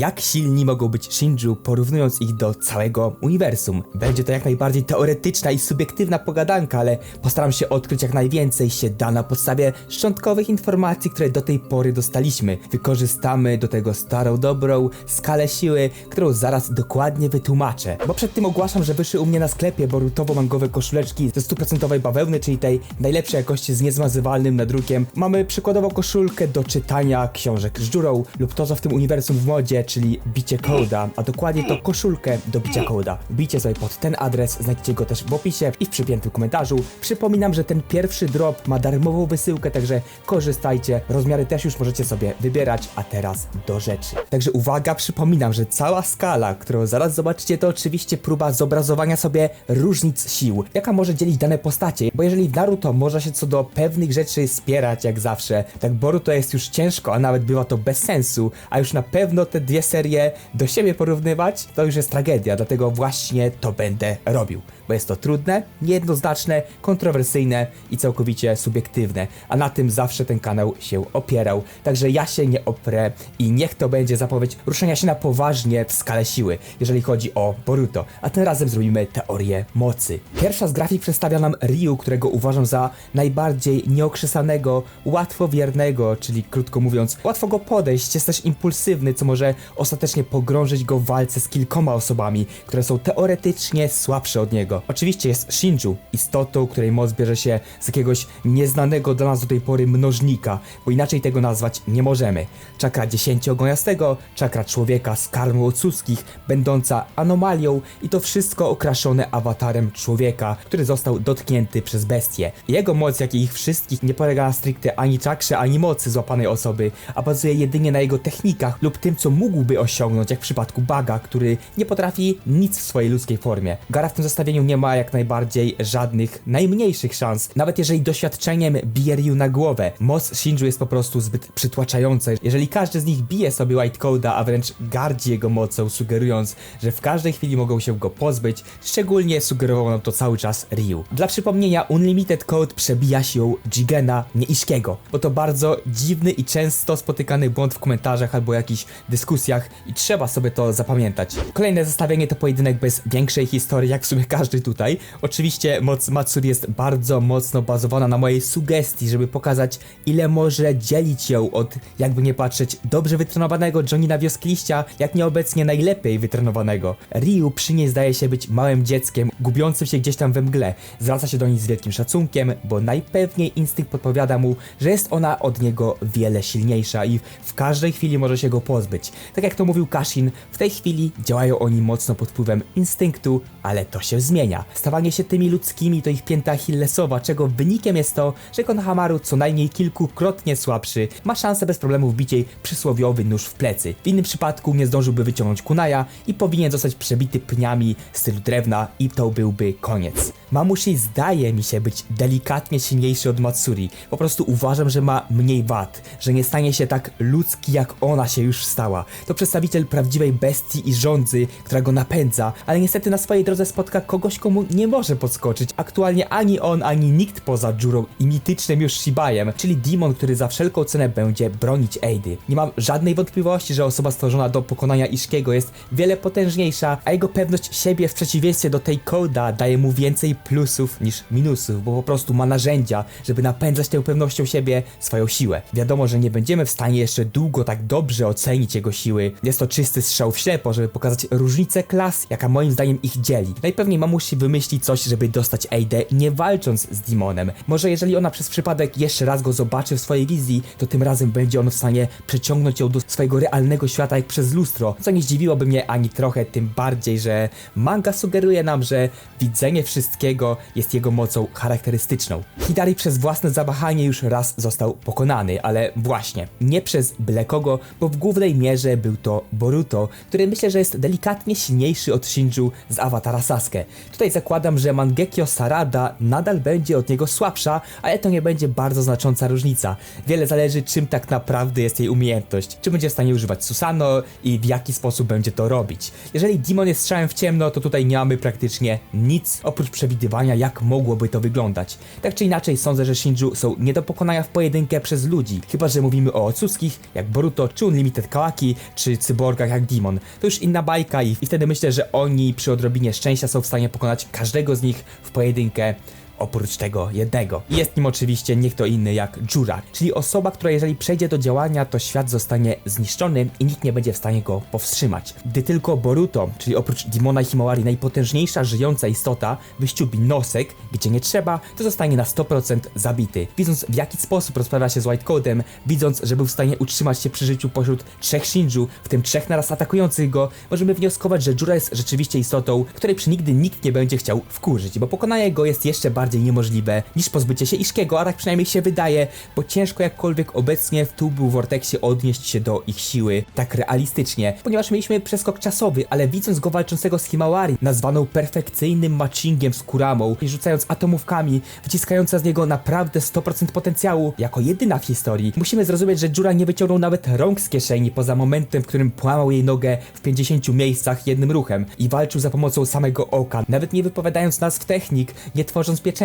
jak silni mogą być Shinju, porównując ich do całego uniwersum. Będzie to jak najbardziej teoretyczna i subiektywna pogadanka, ale postaram się odkryć jak najwięcej się da na podstawie szczątkowych informacji, które do tej pory dostaliśmy. Wykorzystamy do tego starą, dobrą skalę siły, którą zaraz dokładnie wytłumaczę. Bo przed tym ogłaszam, że wyszły u mnie na sklepie borutowo-mangowe koszuleczki ze stuprocentowej bawełny, czyli tej najlepszej jakości z niezmazywalnym nadrukiem. Mamy przykładowo koszulkę do czytania książek z dziurą lub to, co w tym uniwersum w modzie, czyli bicie koda, a dokładnie to koszulkę do bicia koda. Bijcie sobie pod ten adres, znajdziecie go też w opisie i w przypiętym komentarzu. Przypominam, że ten pierwszy drop ma darmową wysyłkę, także korzystajcie. Rozmiary też już możecie sobie wybierać, a teraz do rzeczy. Także uwaga, przypominam, że cała skala, którą zaraz zobaczycie, to oczywiście próba zobrazowania sobie różnic sił, jaka może dzielić dane postacie, bo jeżeli w Naruto można się co do pewnych rzeczy spierać jak zawsze, tak Boruto jest już ciężko, a nawet bywa to bez sensu, a już na pewno te dwie serie do siebie porównywać, to już jest tragedia, dlatego właśnie to będę robił, bo jest to trudne, niejednoznaczne, kontrowersyjne i całkowicie subiektywne, a na tym zawsze ten kanał się opierał, także ja się nie oprę i niech to będzie zapowiedź ruszenia się na poważnie w skale siły, jeżeli chodzi o Boruto, a tym razem zrobimy teorię mocy. Pierwsza z grafik przedstawia nam Ryu, którego uważam za najbardziej nieokrzesanego, łatwowiernego, czyli krótko mówiąc, łatwo go podejść, jest też impulsywny, co może ostatecznie pogrążyć go w walce z kilkoma osobami, które są teoretycznie słabsze od niego. Oczywiście jest Shinju, istotą, której moc bierze się z jakiegoś nieznanego dla nas do tej pory mnożnika, bo inaczej tego nazwać nie możemy. Czakra dziesięciogoniastego, czakra człowieka z karmy ocuskich, będąca anomalią i to wszystko okraszone awatarem człowieka, który został dotknięty przez bestię. Jego moc, jak i ich wszystkich, nie polega na stricte ani czakrze, ani mocy złapanej osoby, a bazuje jedynie na jego technikach lub tym, co mógłby osiągnąć, jak w przypadku Baga, który nie potrafi nic w swojej ludzkiej formie. Gara w tym zestawieniu nie ma jak najbardziej żadnych najmniejszych szans, nawet jeżeli doświadczeniem bije Ryu na głowę. Moc Shinju jest po prostu zbyt przytłaczająca. Jeżeli każdy z nich bije sobie White Coda, a wręcz gardzi jego mocą, sugerując, że w każdej chwili mogą się go pozbyć, szczególnie sugerował nam to cały czas Ryu. Dla przypomnienia, Unlimited Code przebija siłą Jigena, nie Ishkiego, bo to bardzo dziwny i często spotykany błąd w komentarzach albo jakichś dyskusjach i trzeba sobie to zapamiętać. Kolejne zestawienie to pojedynek bez większej historii, jak w sumie każdy tutaj. Oczywiście moc Matsuri jest bardzo mocno bazowana na mojej sugestii, żeby pokazać ile może dzielić ją od, jakby nie patrzeć, dobrze wytrenowanego Johnina Wioskliścia, jak nieobecnie najlepiej wytrenowanego. Ryu przy niej zdaje się być małym dzieckiem, gubiącym się gdzieś tam we mgle. Zwraca się do niej z wielkim szacunkiem, bo najpewniej instynkt podpowiada mu, że jest ona od niego wiele silniejsza i w każdej chwili może się go pozbyć. Tak jak to mówił Kashin, w tej chwili działają oni mocno pod wpływem instynktu, ale to się zmienia. Stawanie się tymi ludzkimi to ich pięta Achillesowa, czego wynikiem jest to, że Konohamaru co najmniej kilkukrotnie słabszy ma szansę bez problemu wbić jej przysłowiowy nóż w plecy. W innym przypadku nie zdążyłby wyciągnąć kunaja i powinien zostać przebity pniami stylu drewna i to byłby koniec. Mamushi zdaje mi się być delikatnie silniejszy od Matsuri. Po prostu uważam, że ma mniej wad, że nie stanie się tak ludzki jak ona się już stała. To przedstawiciel prawdziwej bestii i rządzy, która go napędza, ale niestety na swojej drodze spotka kogoś, komu nie może podskoczyć. Aktualnie ani on, ani nikt poza Jurą i mitycznym już Shibajem, czyli demon, który za wszelką cenę będzie bronić Eidy. Nie mam żadnej wątpliwości, że osoba stworzona do pokonania Ishkiego jest wiele potężniejsza, a jego pewność siebie w przeciwieństwie do tej Koda daje mu więcej plusów niż minusów, bo po prostu ma narzędzia, żeby napędzać tą pewnością siebie swoją siłę. Wiadomo, że nie będziemy w stanie jeszcze długo tak dobrze ocenić jego siły. Jest to czysty strzał w ślepo, żeby pokazać różnicę klas, jaka moim zdaniem ich dzieli. Najpewniej mamusi wymyśli coś, żeby dostać Eidę, nie walcząc z Demonem. Może jeżeli ona przez przypadek jeszcze raz go zobaczy w swojej wizji, to tym razem będzie on w stanie przeciągnąć ją do swojego realnego świata jak przez lustro, co nie zdziwiłoby mnie ani trochę, tym bardziej, że manga sugeruje nam, że widzenie wszystkiego jest jego mocą charakterystyczną. Hidari przez własne zawahanie już raz został pokonany, ale właśnie, nie przez byle kogo, bo w głównej mierze był to Boruto, który myślę, że jest delikatnie silniejszy od Shinju z awatara Sasuke. Tutaj zakładam, że Mangekyo Sarada nadal będzie od niego słabsza, ale to nie będzie bardzo znacząca różnica. Wiele zależy czym tak naprawdę jest jej umiejętność, czy będzie w stanie używać Susano i w jaki sposób będzie to robić. Jeżeli Demon jest strzałem w ciemno, to tutaj nie mamy praktycznie nic oprócz przewidywania jak mogłoby to wyglądać. Tak czy inaczej sądzę, że Shinju są nie do pokonania w pojedynkę przez ludzi, chyba że mówimy o Otsuskich, jak Boruto czy Unlimited Kawaki, czy cyborgach jak Demon. To już inna bajka i, i wtedy myślę, że oni przy odrobinie szczęścia są w stanie pokonać każdego z nich w pojedynkę oprócz tego jednego. Jest nim oczywiście nie kto inny jak Jura, czyli osoba, która jeżeli przejdzie do działania, to świat zostanie zniszczony i nikt nie będzie w stanie go powstrzymać. Gdy tylko Boruto, czyli oprócz Dimona Himawari najpotężniejsza żyjąca istota, wyściubi nosek, gdzie nie trzeba, to zostanie na 100% zabity. Widząc w jaki sposób rozprawia się z White Code'em, widząc, że był w stanie utrzymać się przy życiu pośród trzech Shinju, w tym trzech naraz atakujących go, możemy wnioskować, że Jura jest rzeczywiście istotą, której przy nigdy nikt nie będzie chciał wkurzyć, bo pokonanie go jest jeszcze bardziej niemożliwe niż pozbycie się Ishkiego, a tak przynajmniej się wydaje, bo ciężko jakkolwiek obecnie w tubu Vortexie odnieść się do ich siły tak realistycznie, ponieważ mieliśmy przeskok czasowy, ale widząc go walczącego z Himawari, nazwaną perfekcyjnym matchingiem z Kuramą i rzucając atomówkami, wyciskająca z niego naprawdę 100% potencjału, jako jedyna w historii, musimy zrozumieć, że Jura nie wyciągnął nawet rąk z kieszeni poza momentem, w którym połamał jej nogę w 50 miejscach jednym ruchem i walczył za pomocą samego oka, nawet nie wypowiadając nazw technik, nie tworząc pieczęci,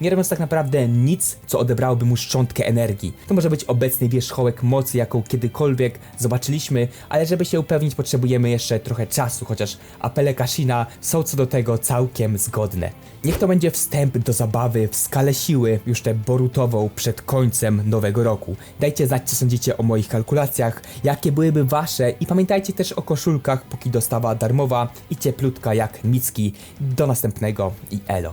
nie robiąc tak naprawdę nic, co odebrałoby mu szczątkę energii. To może być obecny wierzchołek mocy, jaką kiedykolwiek zobaczyliśmy, ale żeby się upewnić, potrzebujemy jeszcze trochę czasu, chociaż apele Kashina są co do tego całkiem zgodne. Niech to będzie wstęp do zabawy w skalę siły, już tę borutową przed końcem nowego roku. Dajcie znać, co sądzicie o moich kalkulacjach, jakie byłyby wasze i pamiętajcie też o koszulkach, póki dostawa darmowa i cieplutka jak Micki. Do następnego i elo.